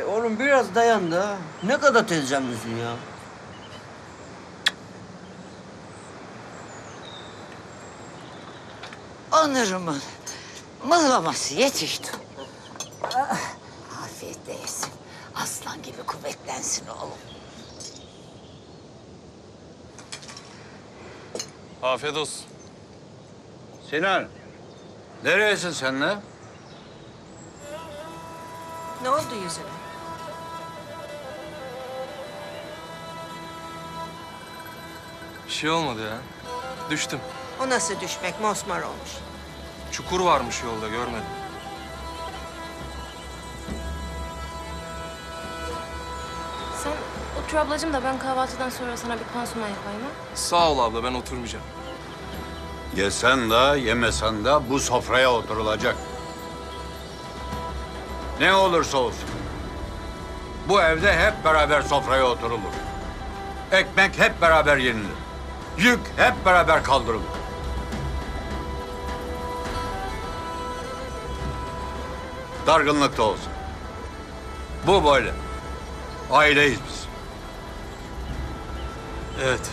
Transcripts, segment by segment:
E oğlum biraz dayan da. Ne kadar tezcanlısın ya. Onur'umun mıhlaması yetişti. Ah, Afiyetle yesin. Aslan gibi kuvvetlensin oğlum. Afiyet olsun. Sinan, nereyesin sen lan? Ne oldu yüzüne? Bir şey olmadı ya. Düştüm. O nasıl düşmek? Mosmor olmuş. Çukur varmış yolda görmedim. Sen otur ablacığım da ben kahvaltıdan sonra sana bir pansuman yapayım ha. Sağ ol abla ben oturmayacağım. Yesen de yemesen de bu sofraya oturulacak. Ne olursa olsun. Bu evde hep beraber sofraya oturulur. Ekmek hep beraber yenilir. Yük hep beraber kaldırılır. Dargınlık da olsun. Bu böyle. Aileyiz biz. Evet.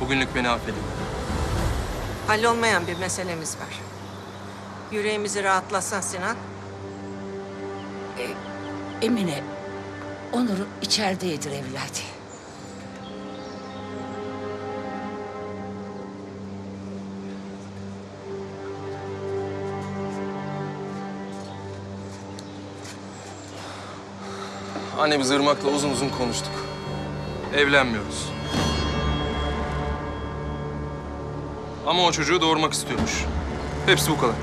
Bugünlük beni affedin. Hallolmayan bir meselemiz var. Yüreğimizi rahatlatsan Sinan. Emine, Onur içeridedir evladı. Anne biz Irmak'la uzun uzun konuştuk. Evlenmiyoruz. Ama o çocuğu doğurmak istiyormuş. Hepsi bu kadar.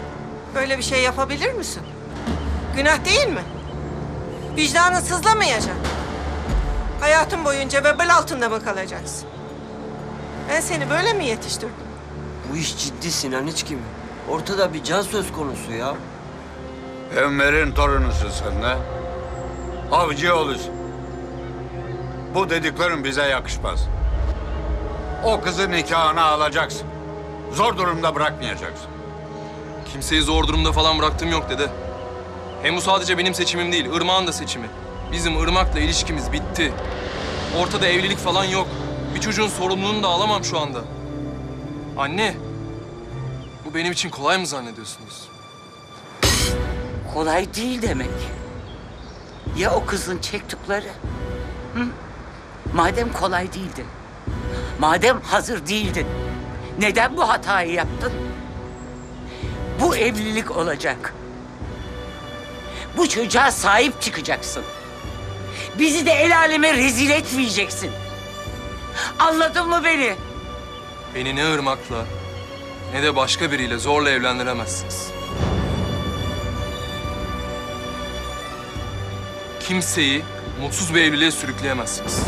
Böyle bir şey yapabilir misin? Günah değil mi? Vicdanın sızlamayacak. Hayatın boyunca vebal altında mı kalacaksın? Ben seni böyle mi yetiştirdim? Bu iş ciddi Sinan hiç gibi. Ortada bir can söz konusu ya. Enver'in torunusun sen de. Avcı olursun. Bu dediklerin bize yakışmaz. O kızı nikahına alacaksın. Zor durumda bırakmayacaksın. Kimseyi zor durumda falan bıraktığım yok dede. Hem bu sadece benim seçimim değil, Irmak'ın da seçimi. Bizim Irmak'la ilişkimiz bitti. Ortada evlilik falan yok. Bir çocuğun sorumluluğunu da alamam şu anda. Anne, bu benim için kolay mı zannediyorsunuz? Kolay değil demek. Ya o kızın çektikleri? Hı? Madem kolay değildin, madem hazır değildin, neden bu hatayı yaptın? Bu evlilik olacak. Bu çocuğa sahip çıkacaksın. Bizi de el aleme rezil etmeyeceksin. Anladın mı beni? Beni ne Irmak'la ne de başka biriyle zorla evlendiremezsiniz. Kimseyi mutsuz bir evliliğe sürükleyemezsiniz.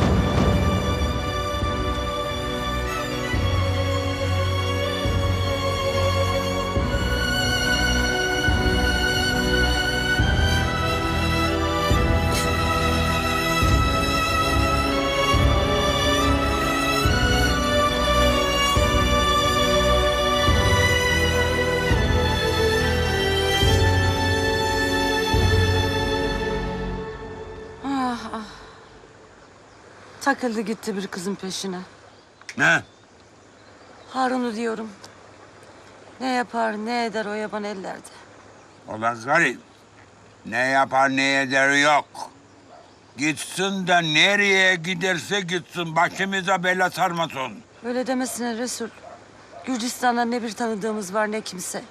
Takıldı gitti bir kızın peşine. Ne? Harun'u diyorum. Ne yapar ne eder o yaban ellerde. Ulan Zarif, ne yapar ne eder yok. Gitsin de nereye giderse gitsin başımıza bela sarmasın. Öyle demesine Resul. Gürcistan'da ne bir tanıdığımız var ne kimse.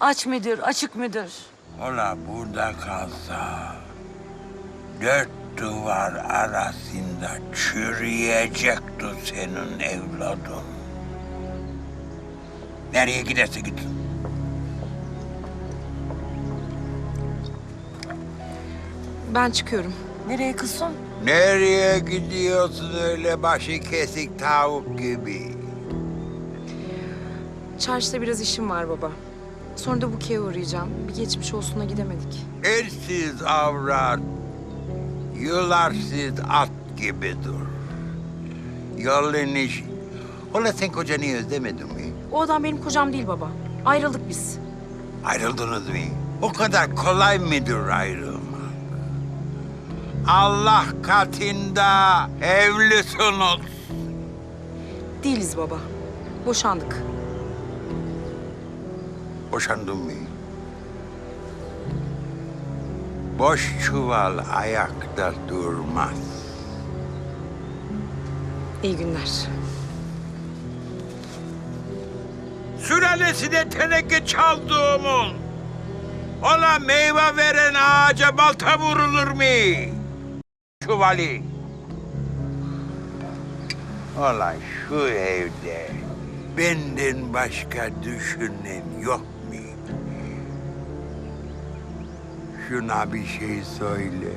Aç mıdır, açık mıdır? Ola burada kalsa dört duvar arasında çürüyecekti senin evladın. Nereye giderse gitsin. Ben çıkıyorum. Nereye kızım? Nereye gidiyorsun öyle başı kesik tavuk gibi? Çarşıda biraz işim var baba. Sonra da Buke'ye uğrayacağım. Bir geçmiş olsuna gidemedik. Elsiz avrat, yularsız at gibi dur. Yolun iş. Ola sen kocanı özlemedin mi? O adam benim kocam değil baba. Ayrıldık biz. Ayrıldınız mı? O kadar kolay mıdır ayrılma? Allah katında evlisiniz. Değiliz baba. Boşandık. Boşandın mı? Boş çuval ayakta durmaz. İyi günler. Sülalesine teneke çaldığımın. Ona meyve veren ağaca balta vurulur mu? Çuvali. Ola şu evde benden başka düşünen yok mu? Şuna bir şey söyle.